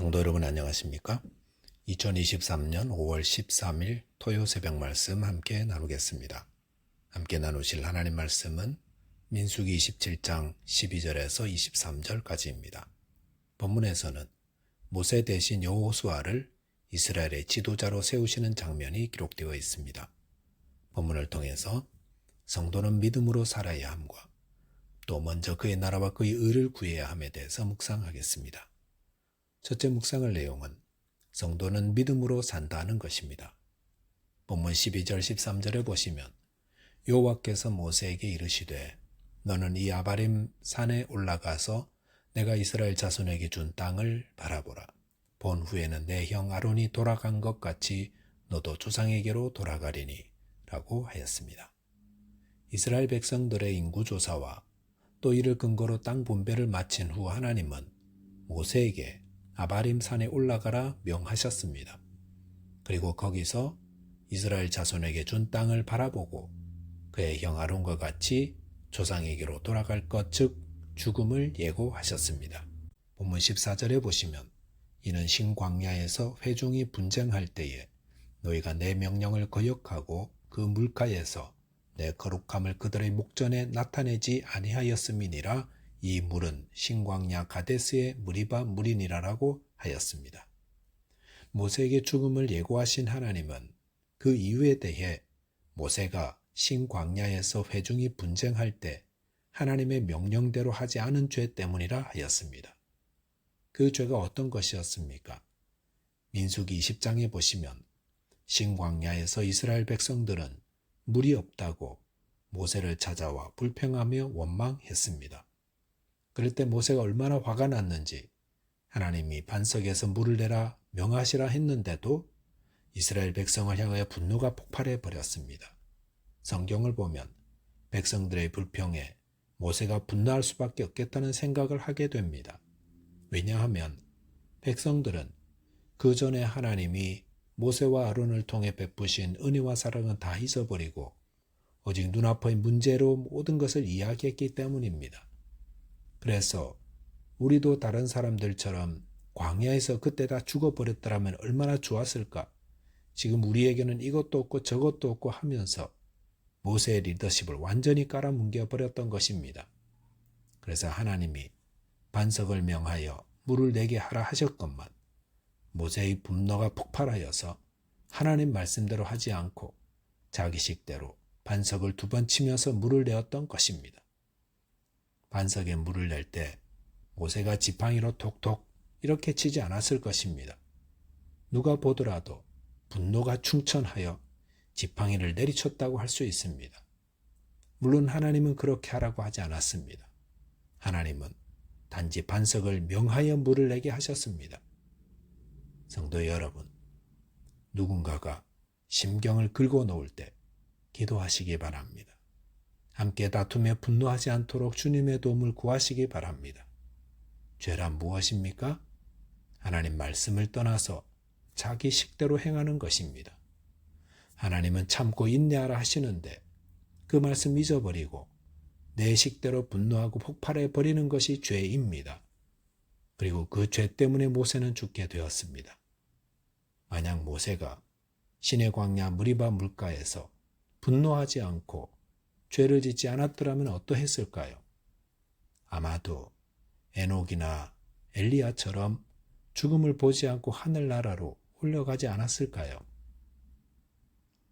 성도 여러분 안녕하십니까? 2023년 5월 13일 토요 새벽 말씀 함께 나누겠습니다. 함께 나누실 하나님 말씀은 민수기 27장 12절에서 23절까지입니다. 본문에서는 모세 대신 여호수아를 이스라엘의 지도자로 세우시는 장면이 기록되어 있습니다. 본문을 통해서 성도는 믿음으로 살아야 함과 또 먼저 그의 나라와 그의 의를 구해야 함에 대해서 묵상하겠습니다. 첫째 묵상할 내용은 성도는 믿음으로 산다는 것입니다. 본문 12절 13절에 보시면 여호와께서 모세에게 이르시되 너는 이 아바림 산에 올라가서 내가 이스라엘 자손에게 준 땅을 바라보라. 본 후에는 내 형 아론이 돌아간 것 같이 너도 조상에게로 돌아가리니 라고 하였습니다. 이스라엘 백성들의 인구 조사와 또 이를 근거로 땅 분배를 마친 후 하나님은 모세에게 아바림 산에 올라가라 명하셨습니다. 그리고 거기서 이스라엘 자손에게 준 땅을 바라보고 그의 형 아론과 같이 조상에게로 돌아갈 것, 즉 죽음을 예고하셨습니다. 본문 14절에 보시면 이는 신광야에서 회중이 분쟁할 때에 너희가 내 명령을 거역하고 그 물가에서 내 거룩함을 그들의 목전에 나타내지 아니하였음이니라 이 물은 신광야 가데스의 무리바 물이니라라고 하였습니다. 모세에게 죽음을 예고하신 하나님은 그 이유에 대해 모세가 신광야에서 회중이 분쟁할 때 하나님의 명령대로 하지 않은 죄 때문이라 하였습니다. 그 죄가 어떤 것이었습니까? 민수기 20장에 보시면 신광야에서 이스라엘 백성들은 물이 없다고 모세를 찾아와 불평하며 원망했습니다. 그럴 때 모세가 얼마나 화가 났는지 하나님이 반석에서 물을 내라 명하시라 했는데도 이스라엘 백성을 향하여 분노가 폭발해 버렸습니다. 성경을 보면 백성들의 불평에 모세가 분노할 수밖에 없겠다는 생각을 하게 됩니다. 왜냐하면 백성들은 그 전에 하나님이 모세와 아론을 통해 베푸신 은혜와 사랑은 다 잊어버리고 오직 눈앞의 문제로 모든 것을 이야기했기 때문입니다. 그래서 우리도 다른 사람들처럼 광야에서 그때 다 죽어버렸더라면 얼마나 좋았을까? 지금 우리에게는 이것도 없고 저것도 없고 하면서 모세의 리더십을 완전히 깔아뭉겨 버렸던 것입니다. 그래서 하나님이 반석을 명하여 물을 내게 하라 하셨건만 모세의 분노가 폭발하여서 하나님 말씀대로 하지 않고 자기식대로 반석을 두 번 치면서 물을 내었던 것입니다. 반석에 물을 낼 때 모세가 지팡이로 톡톡 이렇게 치지 않았을 것입니다. 누가 보더라도 분노가 충천하여 지팡이를 내리쳤다고 할 수 있습니다. 물론 하나님은 그렇게 하라고 하지 않았습니다. 하나님은 단지 반석을 명하여 물을 내게 하셨습니다. 성도 여러분, 누군가가 심경을 긁어 놓을 때 기도하시기 바랍니다. 함께 다투며 분노하지 않도록 주님의 도움을 구하시기 바랍니다. 죄란 무엇입니까? 하나님 말씀을 떠나서 자기 식대로 행하는 것입니다. 하나님은 참고 인내하라 하시는데 그 말씀 잊어버리고 내 식대로 분노하고 폭발해 버리는 것이 죄입니다. 그리고 그 죄 때문에 모세는 죽게 되었습니다. 만약 모세가 신의 광야 무리바 물가에서 분노하지 않고 죄를 짓지 않았더라면 어떠했을까요? 아마도 에녹이나 엘리야처럼 죽음을 보지 않고 하늘나라로 올려가지 않았을까요?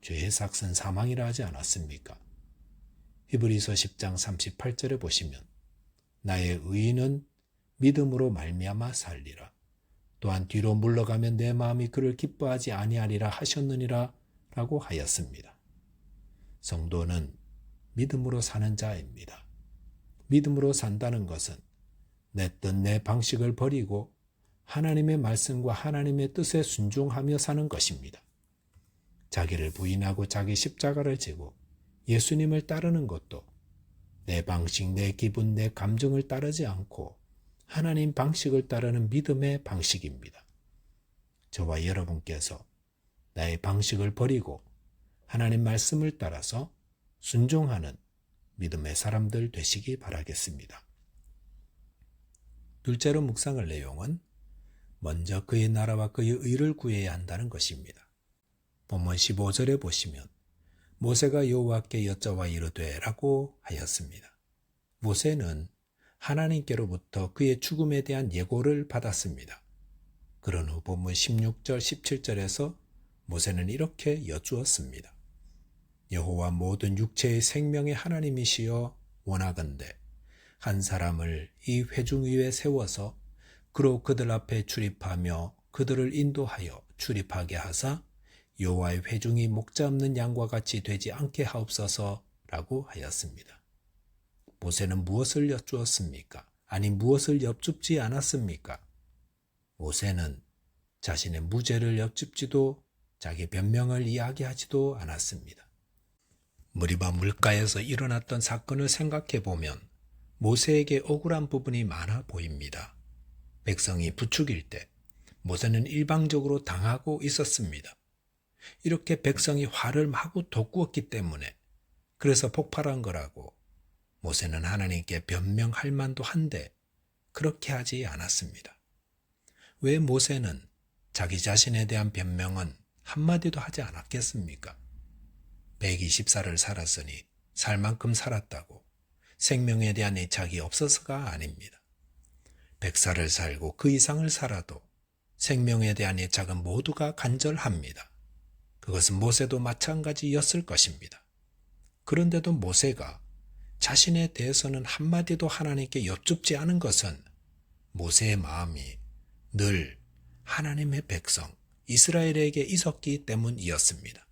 죄의 삭은 사망이라 하지 않았습니까? 히브리서 10장 38절에 보시면 나의 의인은 믿음으로 말미암아 살리라. 또한 뒤로 물러가면 내 마음이 그를 기뻐하지 아니하리라 하셨느니라 라고 하였습니다. 성도는 믿음으로 사는 자입니다. 믿음으로 산다는 것은 내 뜻, 내 방식을 버리고 하나님의 말씀과 하나님의 뜻에 순종하며 사는 것입니다. 자기를 부인하고 자기 십자가를 지고 예수님을 따르는 것도 내 방식, 내 기분, 내 감정을 따르지 않고 하나님 방식을 따르는 믿음의 방식입니다. 저와 여러분께서 나의 방식을 버리고 하나님 말씀을 따라서 순종하는 믿음의 사람들 되시기 바라겠습니다. 둘째로 묵상할 내용은 먼저 그의 나라와 그의 의를 구해야 한다는 것입니다. 본문 15절에 보시면 모세가 여호와께 여쭤와 이르되라고 하였습니다. 모세는 하나님께로부터 그의 죽음에 대한 예고를 받았습니다. 그런 후 본문 16절 17절에서 모세는 이렇게 여쭈었습니다. 여호와 모든 육체의 생명의 하나님이시여 원하건대 한 사람을 이 회중 위에 세워서 그로 그들 앞에 출입하며 그들을 인도하여 출입하게 하사 여호와의 회중이 목자 없는 양과 같이 되지 않게 하옵소서라고 하였습니다. 모세는 무엇을 여쭈었습니까? 아니 무엇을 엽줍지 않았습니까? 모세는 자신의 무죄를 엽줍지도 자기 변명을 이야기하지도 않았습니다. 무리바 물가에서 일어났던 사건을 생각해 보면 모세에게 억울한 부분이 많아 보입니다. 백성이 부축일 때 모세는 일방적으로 당하고 있었습니다. 이렇게 백성이 화를 마구 돋구었기 때문에 그래서 폭발한 거라고 모세는 하나님께 변명할 만도 한데 그렇게 하지 않았습니다. 왜 모세는 자기 자신에 대한 변명은 한마디도 하지 않았겠습니까? 120살을 살았으니 살 만큼 살았다고 생명에 대한 애착이 없어서가 아닙니다. 100살을 살고 그 이상을 살아도 생명에 대한 애착은 모두가 간절합니다. 그것은 모세도 마찬가지였을 것입니다. 그런데도 모세가 자신에 대해서는 한마디도 하나님께 여쭙지 않은 것은 모세의 마음이 늘 하나님의 백성 이스라엘에게 있었기 때문이었습니다.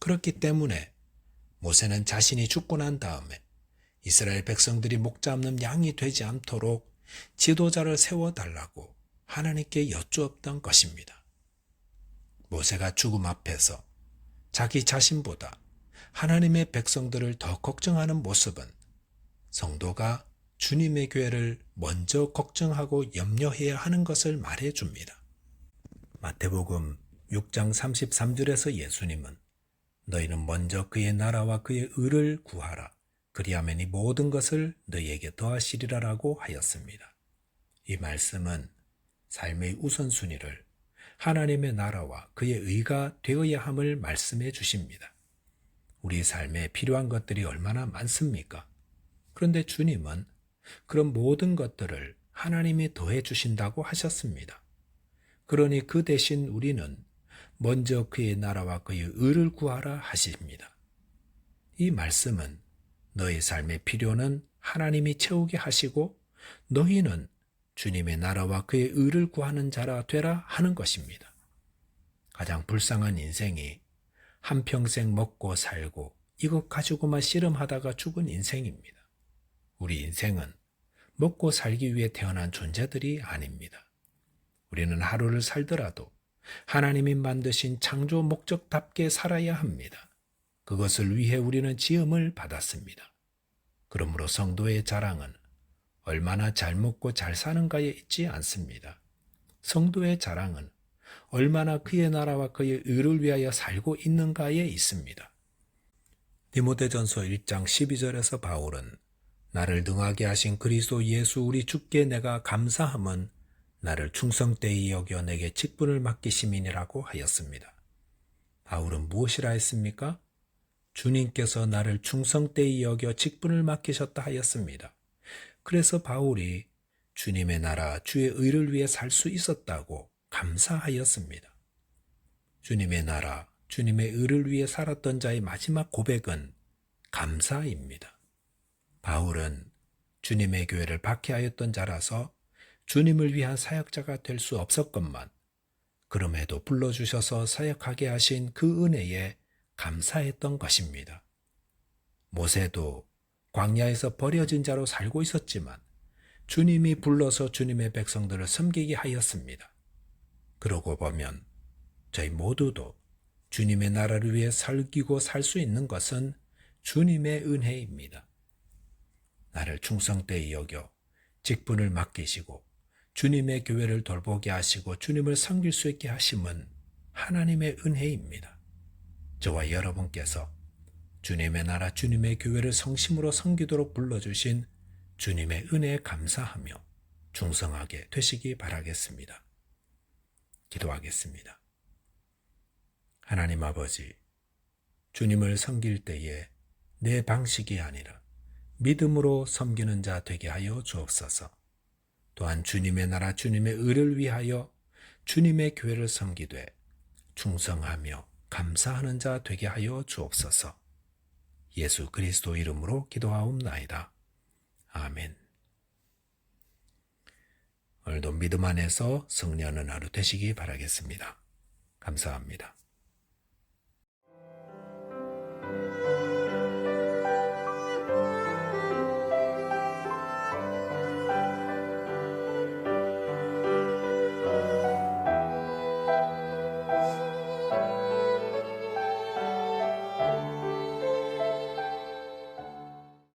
그렇기 때문에 모세는 자신이 죽고 난 다음에 이스라엘 백성들이 목자 없는 양이 되지 않도록 지도자를 세워달라고 하나님께 여쭈었던 것입니다. 모세가 죽음 앞에서 자기 자신보다 하나님의 백성들을 더 걱정하는 모습은 성도가 주님의 교회를 먼저 걱정하고 염려해야 하는 것을 말해 줍니다. 마태복음 6장 33절에서 예수님은 너희는 먼저 그의 나라와 그의 의를 구하라. 그리하면 이 모든 것을 너희에게 더하시리라라고 하였습니다. 이 말씀은 삶의 우선순위를 하나님의 나라와 그의 의가 되어야 함을 말씀해 주십니다. 우리 삶에 필요한 것들이 얼마나 많습니까? 그런데 주님은 그런 모든 것들을 하나님이 더해 주신다고 하셨습니다. 그러니 그 대신 우리는 먼저 그의 나라와 그의 의를 구하라 하십니다. 이 말씀은 너희 삶의 필요는 하나님이 채우게 하시고 너희는 주님의 나라와 그의 의를 구하는 자라 되라 하는 것입니다. 가장 불쌍한 인생이 한평생 먹고 살고 이것 가지고만 씨름하다가 죽은 인생입니다. 우리 인생은 먹고 살기 위해 태어난 존재들이 아닙니다. 우리는 하루를 살더라도 하나님이 만드신 창조 목적답게 살아야 합니다. 그것을 위해 우리는 지음을 받았습니다. 그러므로 성도의 자랑은 얼마나 잘 먹고 잘 사는가에 있지 않습니다. 성도의 자랑은 얼마나 그의 나라와 그의 의를 위하여 살고 있는가에 있습니다. 디모데전서 1장 12절에서 바울은 나를 능하게 하신 그리스도 예수 우리 주께 내가 감사함은 나를 충성되이 여겨 내게 직분을 맡기심이니라고 하였습니다. 바울은 무엇이라 했습니까? 주님께서 나를 충성되이 여겨 직분을 맡기셨다 하였습니다. 그래서 바울이 주님의 나라, 주의 의를 위해 살 수 있었다고 감사하였습니다. 주님의 나라, 주님의 의를 위해 살았던 자의 마지막 고백은 감사입니다. 바울은 주님의 교회를 박해하였던 자라서 주님을 위한 사역자가 될 수 없었건만 그럼에도 불러주셔서 사역하게 하신 그 은혜에 감사했던 것입니다. 모세도 광야에서 버려진 자로 살고 있었지만 주님이 불러서 주님의 백성들을 섬기게 하였습니다. 그러고 보면 저희 모두도 주님의 나라를 위해 살기고 살 수 있는 것은 주님의 은혜입니다. 나를 충성되이 여겨 직분을 맡기시고 주님의 교회를 돌보게 하시고 주님을 섬길 수 있게 하심은 하나님의 은혜입니다. 저와 여러분께서 주님의 나라 주님의 교회를 성심으로 섬기도록 불러주신 주님의 은혜에 감사하며 충성하게 되시기 바라겠습니다. 기도하겠습니다. 하나님 아버지, 주님을 섬길 때에 내 방식이 아니라 믿음으로 섬기는 자 되게 하여 주옵소서. 또한 주님의 나라 주님의 의를 위하여 주님의 교회를 섬기되 충성하며 감사하는 자 되게 하여 주옵소서. 예수 그리스도 이름으로 기도하옵나이다. 아멘. 오늘도 믿음 안에서 승리하는 하루 되시기 바라겠습니다. 감사합니다.